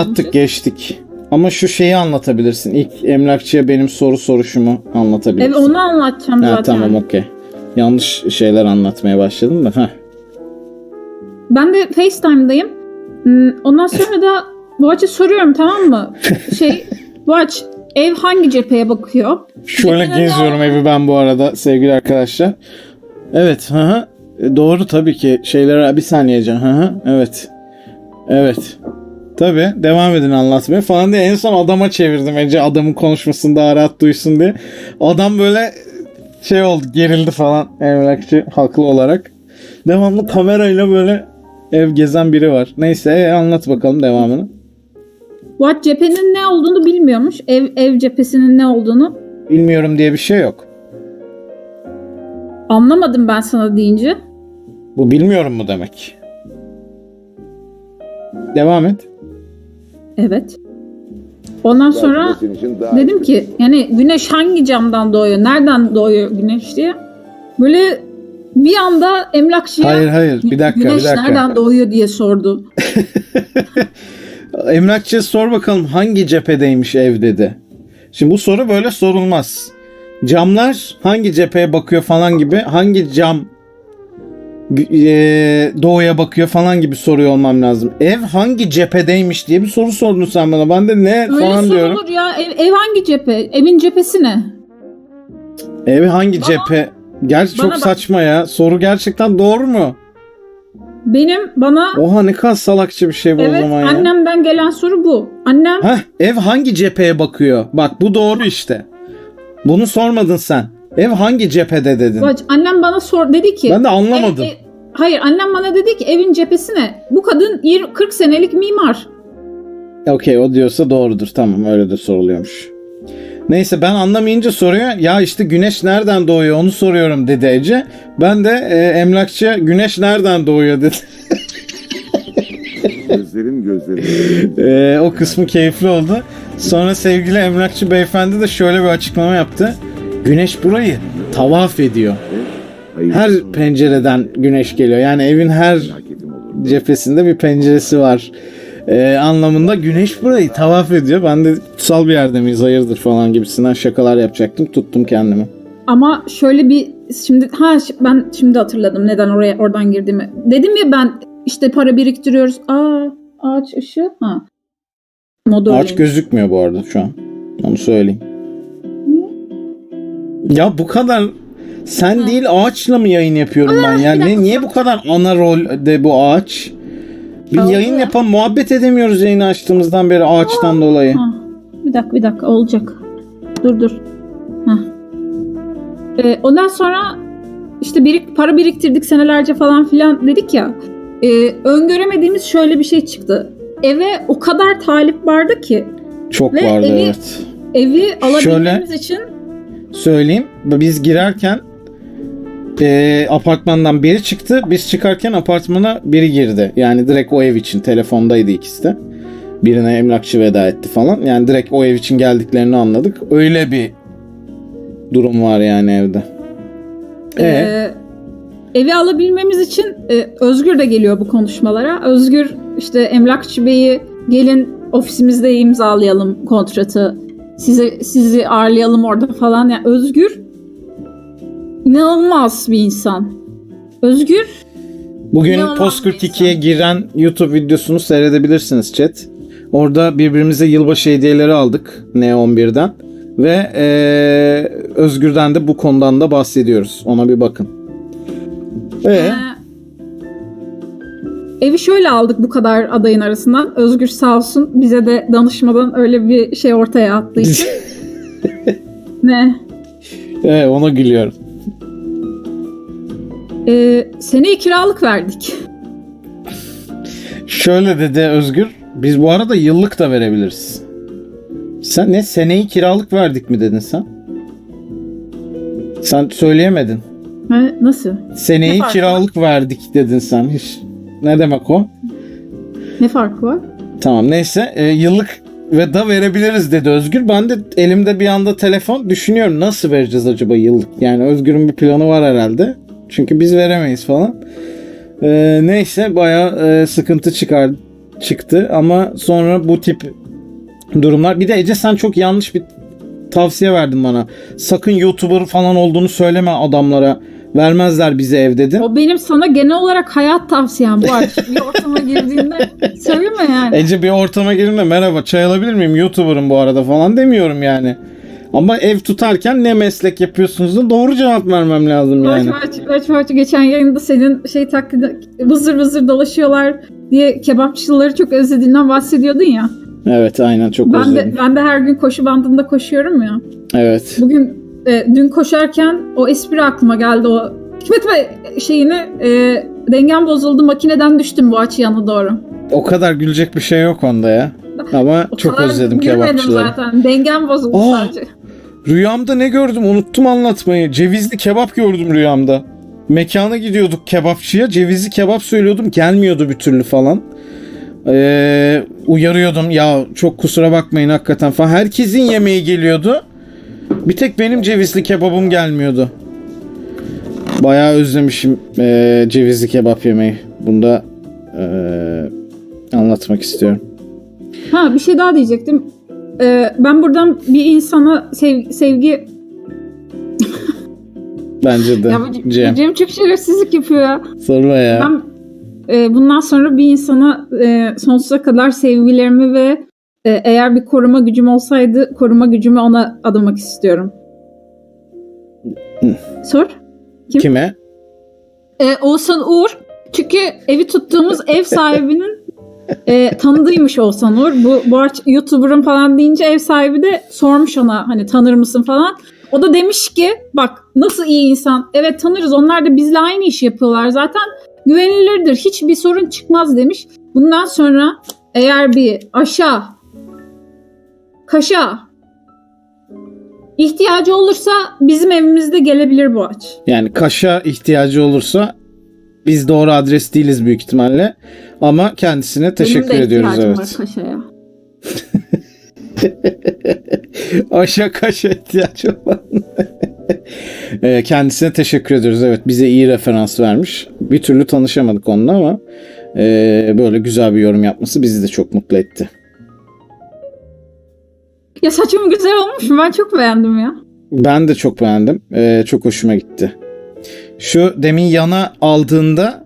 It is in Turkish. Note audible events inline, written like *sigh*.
Attık geçtik. Ama şu şeyi anlatabilirsin. İlk emlakçıya benim soru soruşumu anlatabilirsin. Evet onu anlatacağım Ha, zaten. tamam okey. Yanlış şeyler anlatmaya başladım da. Heh. Ben de FaceTime'dayım. Hmm, Ondan sonra da Boğaç'a soruyorum tamam mı? *laughs* Şey Boğaç ev hangi cepheye bakıyor? Şöyle Cephede ne geziyorum evi ben bu arada sevgili arkadaşlar. Evet. Hı hı. E, Doğru tabii ki. Şeylere bir saniye Can. Hı hı. Evet. Evet. Tabii. Devam edin anlatmaya falan diye. En son adama çevirdim Ece. Adamın konuşmasını daha rahat duysun diye. Adam böyle şey oldu. Gerildi falan. Emlakçı haklı olarak. Devamlı kamerayla böyle ev gezen biri var. Neyse e, anlat bakalım devamını. Boğaç cephenin ne olduğunu bilmiyormuş. Ev ev cephesinin ne olduğunu. Bilmiyorum diye bir şey yok. Anlamadım ben sana deyince. Bu bilmiyorum mu demek? Devam et. Evet. Ondan sonra Senin için daha dedim ki yani güneş hangi camdan doğuyor? Nereden doğuyor güneş diye. Böyle bir anda emlakçıya Hayır hayır bir dakika güneş bir dakika. nereden doğuyor diye sordu. *laughs* Emlakçıya sor bakalım hangi cephedeymiş ev dedi. Şimdi bu soru böyle sorulmaz. Camlar hangi cepheye bakıyor falan gibi hangi cam eee, doğuya bakıyor falan gibi soruyor olmam lazım. Ev hangi cephedeymiş diye bir soru sordun sen bana. Ben de ne Öyle falan diyorum. sorulur ya. Ev, ev hangi cephe? Evin cephesi ne? Ev hangi cephe? Gerçi Bana çok bak. saçma ya. Soru gerçekten doğru mu? Benim bana Oha ne kadar salakça bir şey bu o evet zaman ya. annemden gelen soru bu. Annem Heh, ev hangi cepheye bakıyor? Bak bu doğru işte. Bunu sormadın sen. Ev hangi cephede dedin. Bak, annem bana sor dedi ki Ben de anlamadım. ev- ev- hayır annem bana dedi ki evin cephesi ne? Bu kadın 20 40 senelik mimar. Okey o diyorsa doğrudur. Tamam öyle de soruluyormuş. Neyse ben anlamayınca soruyor. Ya işte güneş nereden doğuyor onu soruyorum dedi Ece. Ben de e, emlakçıya güneş nereden doğuyor dedi. *laughs* gözlerim gözlerim. E, o kısmı keyifli oldu. Sonra sevgili emlakçı beyefendi de şöyle bir açıklama yaptı. Güneş burayı tavaf ediyor. Her pencereden güneş geliyor. Yani evin her cephesinde bir penceresi var. Ee, anlamında güneş burayı tavaf ediyor. Ben de kutsal bir yerde miyiz hayırdır falan gibisinden şakalar yapacaktım. Tuttum kendimi. Ama şöyle bir şimdi ha ben şimdi hatırladım neden oraya oradan girdiğimi. Dedim ya ben işte para biriktiriyoruz. Aa ağaç ışığı. Ha. Moda Ağaç öyleymiş. gözükmüyor bu arada şu an. Onu söyleyeyim. Ya bu kadar sen değil ağaçla mı yayın yapıyorum ben? bir Yani dakika. niye bu kadar ana rolde bu ağaç? Bir Oldu yayın ya. yapan muhabbet edemiyoruz yayını açtığımızdan beri ağaçtan dolayı. Ha, bir dakika bir dakika olacak. Dur dur. Ee, ondan sonra işte birik, para biriktirdik senelerce falan filan dedik ya. Ee, öngöremediğimiz şöyle bir şey çıktı. Eve o kadar talip vardı ki Çok Ve vardı evi- evet. evi alabilmemiz Şöyle- için söyleyeyim. Biz girerken e, apartmandan biri çıktı. Biz çıkarken apartmana biri girdi. Yani direkt o ev için. Telefondaydı ikisi de. Birine emlakçı veda etti falan. Yani direkt o ev için geldiklerini anladık. Öyle bir durum var yani evde. E, Ee, evi alabilmemiz için e, Özgür de geliyor bu konuşmalara. Özgür işte emlakçı beyi gelin ofisimizde imzalayalım kontratı. Sizi sizi ağırlayalım orada falan. Yani Özgür inanılmaz bir insan. Özgür bugün İnanılmaz Post bir 42'ye insan. giren YouTube videosunu seyredebilirsiniz chat. Orada birbirimize yılbaşı hediyeleri aldık N11'den. Ve e, Özgür'den de bu konudan da bahsediyoruz. Ona bir bakın. Ee, e, evi şöyle aldık bu kadar adayın arasından. Özgür sağ olsun bize de danışmadan öyle bir şey ortaya attığı için. *laughs* ne? evet, ona gülüyorum. Ee, seneye kiralık verdik. Şöyle dedi Özgür. Biz bu arada yıllık da verebiliriz. Sen ne seneyi kiralık verdik mi dedin sen? Sen söyleyemedin. Ha, nasıl? Seneyi kiralık verdik dedin sen. Hiç. Ne demek o? Ne farkı var? Tamam neyse e, yıllık ve da verebiliriz dedi Özgür. Ben de elimde bir anda telefon düşünüyorum nasıl vereceğiz acaba yıllık? Yani Özgür'ün bir planı var herhalde. Çünkü biz veremeyiz falan. E, neyse bayağı e, sıkıntı çıkardı. çıktı ama sonra bu tip durumlar bir de Ece sen çok yanlış bir tavsiye verdin bana. Sakın YouTuber falan olduğunu söyleme adamlara. Vermezler bize ev dedin. O benim sana genel olarak hayat tavsiyem bu artık. Bir ortama girdiğinde *laughs* söyleme yani. Ece bir ortama girme merhaba çay alabilir miyim YouTuber'ım bu arada falan demiyorum yani. Ama ev tutarken ne meslek yapıyorsunuz da doğru cevap vermem lazım yani. baş baş geçen yayında senin şey taklidi vızır vızır dolaşıyorlar diye kebapçıları çok özlediğinden bahsediyordun ya. Evet aynen çok Ben özledim. de ben de her gün koşu bandında koşuyorum ya. Evet. Bugün e, dün koşarken o espri aklıma geldi o Hikmet Bey şeyini e, dengem bozuldu makineden düştüm bu açı yana doğru. O kadar gülecek bir şey yok onda ya. *laughs* Ama O çok özledim kebapçıları. zaten. Dengem bozuldu Aa! sadece. Rüyamda ne gördüm unuttum anlatmayı. Cevizli kebap gördüm rüyamda. Mekana gidiyorduk kebapçıya. Cevizli kebap söylüyordum. Gelmiyordu bir türlü falan. Ee, uyarıyordum ya çok kusura bakmayın hakikaten falan. Herkesin yemeği geliyordu. Bir tek benim cevizli kebabım gelmiyordu. Bayağı özlemişim ee, cevizli kebap yemeği. Bunda ee, anlatmak istiyorum. Ha bir şey daha diyecektim. E, ben buradan bir insana sev- sevgi... *laughs* Bence de. Ya bu Cem. Cem çok şerefsizlik yapıyor ya. Sorma ya. Ben e, bundan sonra bir insana e, sonsuza kadar sevgilerimi ve e, eğer bir koruma gücüm olsaydı koruma gücümü ona adamak istiyorum. Hı. Sor. Kime? E, Oğuzhan Uğur. Çünkü evi tuttuğumuz *laughs* ev sahibinin e, tanıdığıymış Oğuzhan Uğur. Bu, bu YouTuber'ın falan deyince ev sahibi de sormuş ona hani tanır mısın falan. O da demiş ki bak nasıl iyi insan. Evet tanırız onlar da bizle aynı işi yapıyorlar zaten. Güvenilirdir. Hiçbir sorun çıkmaz demiş. Bundan sonra eğer bir aşağı kaşa ihtiyacı olursa bizim evimizde gelebilir bu aç. Yani kaşa ihtiyacı olursa biz doğru adres değiliz büyük ihtimalle. Ama kendisine teşekkür Benim de ediyoruz ihtiyacım evet. var kaşaya. *laughs* Aşağı kaşa ihtiyacı var. *laughs* Ee, kendisine teşekkür ediyoruz. Evet bize iyi referans vermiş. Bir türlü tanışamadık onunla ama e, böyle güzel bir yorum yapması bizi de çok mutlu etti. Ya saçım güzel olmuş mu? Ben çok beğendim ya. Ben de çok beğendim. Ee, çok hoşuma gitti. Şu demin yana aldığında